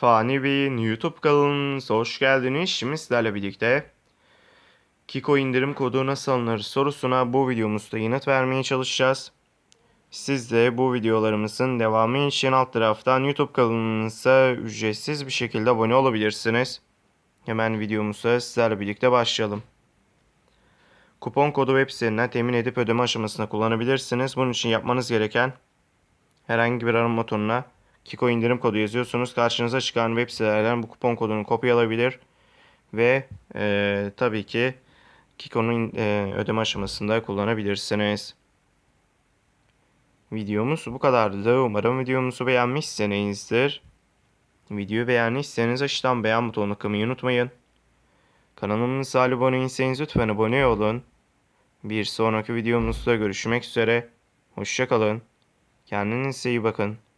Fani Bey'in YouTube kanalınıza hoş geldiniz. Şimdi sizlerle birlikte Kiko indirim kodu nasıl alınır sorusuna bu videomuzda yanıt vermeye çalışacağız. Siz de bu videolarımızın devamı için alt taraftan YouTube kanalımıza ücretsiz bir şekilde abone olabilirsiniz. Hemen videomuza sizlerle birlikte başlayalım. Kupon kodu web sitesinden temin edip ödeme aşamasında kullanabilirsiniz. Bunun için yapmanız gereken herhangi bir arama motoruna Kiko indirim kodu yazıyorsunuz. Karşınıza çıkan web sitelerden bu kupon kodunu kopyalayabilir ve e, tabii ki Kiko'nun e, ödeme aşamasında kullanabilirsiniz. Videomuz bu kadardı. Umarım videomuzu beğenmişsinizdir. Videoyu beğendiyseniz aşağıdan beğen butonuna kılmayı unutmayın. Kanalımıza abone değilseniz lütfen abone olun. Bir sonraki videomuzda görüşmek üzere. Hoşçakalın. Kendinize iyi bakın.